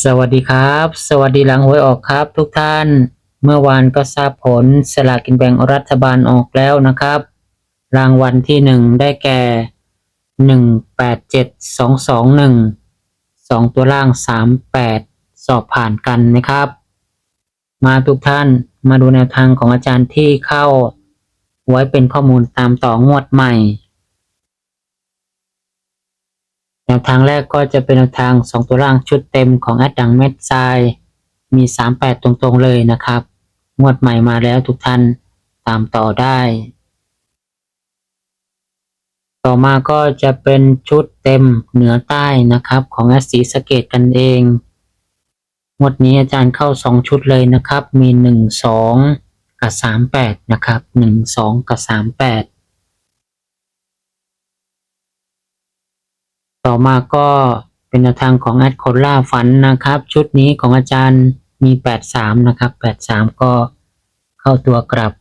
สวัสดีครับ สวัสดีหลังหวยออกครับ ทุกท่าน เมื่อวานก็ทราบผลสลากกินแบ่งรัฐบาลออกแล้วนะครับ รางวัลที่หนึ่งได้แก่หนึ่งแปดเจ็ดสองสองหนึ่งสองตัวล่างสามแปดสอบผ่านกันนะครับ มาทุกท่านมาดูแนวทางของอาจารย์ที่เข้า ไว้เป็นข้อมูลตามต่องวดใหม่ แนวทางแรกก็จะเป็นแนวทาง 2 ตัวร่างชุดเต็มของแอดดังเม็ดทราย มี 38 ตรงๆเลยนะครับ งวดใหม่มาแล้วทุกท่านตามต่อได้ ต่อมาก็จะเป็นชุดเต็มเหนือใต้นะครับของแอดสีสเกตกันเอง งวดนี้อาจารย์เข้า 2 ชุดเลยนะครับ มี 1 2 กับ 38 นะครับ 1 2 กับ 38 ต่อมาก็เป็นแนวทางของแอดโคล่าฝันนะครับ ชุดนี้ของอาจารย์มี 83 นะครับ 83 ก็เข้าตัวกลับ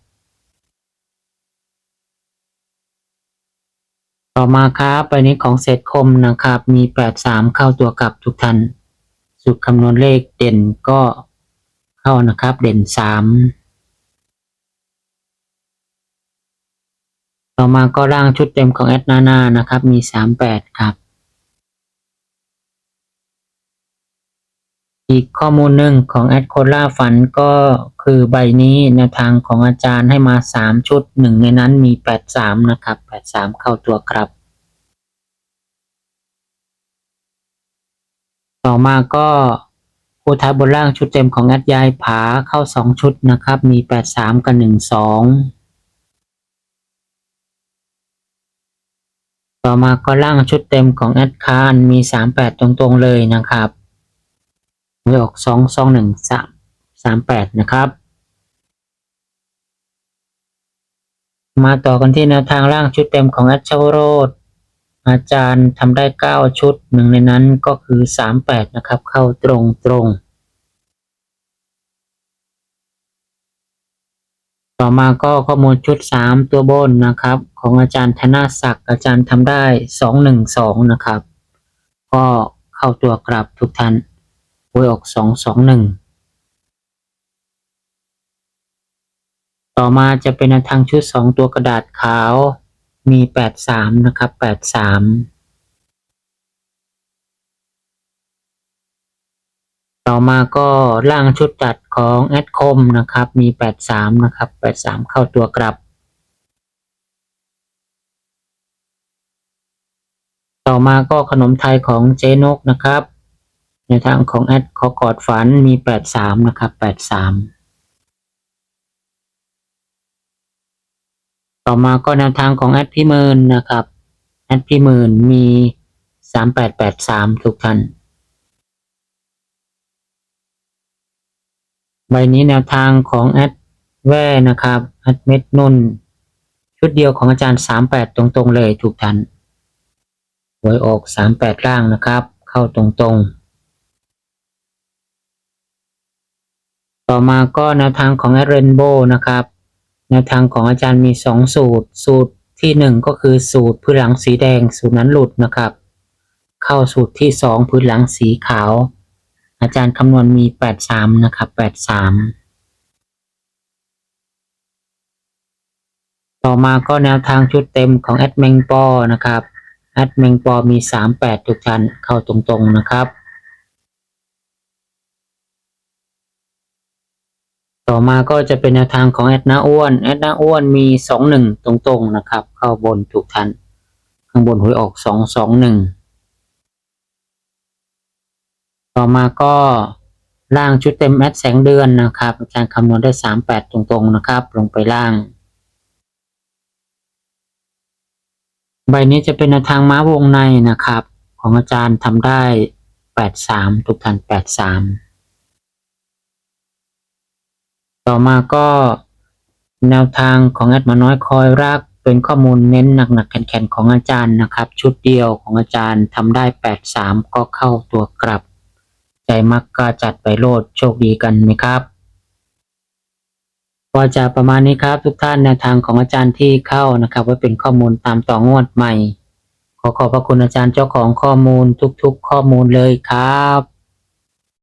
ต่อมาครับไปนี้ของเศษคมนะครับ มี 83 เข้าตัวกลับทุกท่านสุดคำนวณเลขเด่นก็เข้านะครับเด่น 3ต่อมาก็ร่างชุดเต็มของแอดนานานะครับ มี 38 ครับ อีกข้อมูลหนึ่งของแอดโคล่าฝันก็คือใบนี้แนวทางของอาจารย์ให้มา 3 ชุดหนึ่งในนั้นมี 83 นะครับ 83 เข้าตัวครับ ต่อมาก็ผู้ท้าบนล่างชุดเต็มของแอดยายผาเข้า 2 ชุดนะครับ มี 83 กับ 12ต่อมาก็ล่างชุดเต็มของแอดคานมี 38 ตรงๆเลยนะครับ หวยออกสองสองหนึ่งสามสามแปดนะครับ มาต่อกันที่แนวทางล่างชุดเต็มของแอดชาวโรดอาจารย์ทำได้เก้าชุดหนึ่งในนั้นก็คือสามแปดนะครับ เข้าตรงตรงต่อมาก็ข้อมูลชุดสามตัวบนนะครับ ของอาจารย์ธนาศักดิ์อาจารย์ทำได้สองหนึ่งสองนะครับ ก็เข้าตัวกลับทุกท่าน หวยออกสองสองหนึ่งต่อมาจะเป็นทางชุดสองตัวกระดาษขาวมีแปดสามนะครับแปดสามต่อมาก็ล่างชุดตัดของแอดคมนะครับ มีแปดสามนะครับแปดสามเข้าตัวกลับ ต่อมาก็ขนมไทยของเจนกนะครับ ในทางของแอดขอกอดฝันมี83นะครับ83ต่อมาก็แนวทางของแอดพี่หมื่นนะครับแอดพี่หมื่นมี3883ทุกท่านใบนี้แนวทางของแอดแว่นะครับแอดเม็ดนุ่น ชุดเดียวของอาจารย์ 38 ตรงๆเลยทุกท่านหวยออก 38 ล่างนะครับ เข้าตรงๆ ต่อมาก็แนวทางของเรนโบนะครับ แนวทางของอาจารย์มี 2 สูตร สูตรทีหนึ่1 ก็คือสูตรพื้นหลังสีแดง สูตรนั้นหลุดนะครับ เข้าสูตรที่ 2 พื้นหลังสีขาว อาจารย์คำนวณมี 83 นะครับ 83ต่อมาก็แนวทางชุดเต็มของแอดแมงปอนะครับ แอดแมงปอมี 38 ทุกท่านเข้าตรงๆนะครับ ต่อมาก็จะเป็นแนวทางของแอดนาอ้วนแอดนาอ้วนมีสองหนึ่งตรงๆนะครับ เข้าบนถูกทัน ข้างบนหวยออกสองสองหนึ่งต่อมาก็ล่างชุดเต็มแอดแสงเดือนนะครับอาจารย์คำนวณได้สามแปดตรงๆนะครับ ลงไปล่าง ใบนี้จะเป็นแนวทางม้าวงในนะครับ ของอาจารย์ทำได้แปดสามทุกท่านแปดสาม ต่อมาก็แนวทางของแอดมาน้อยคอยรัก เป็นข้อมูลเน้นหนักๆแข็งๆของอาจารย์นะครับ ชุดเดียวของอาจารย์ทำได้แปดสามก็เข้าตัวกลับ ใจมักก็จัดไปโลดโชคดีกันไหมครับก็จะประมาณนี้ครับ ทุกท่านแนวทางของอาจารย์ที่เข้านะครับไว้เป็นข้อมูลตามต่องวดใหม่ ขอขอบพระคุณอาจารย์เจ้าของข้อมูลทุกๆ ข้อมูลเลยครับ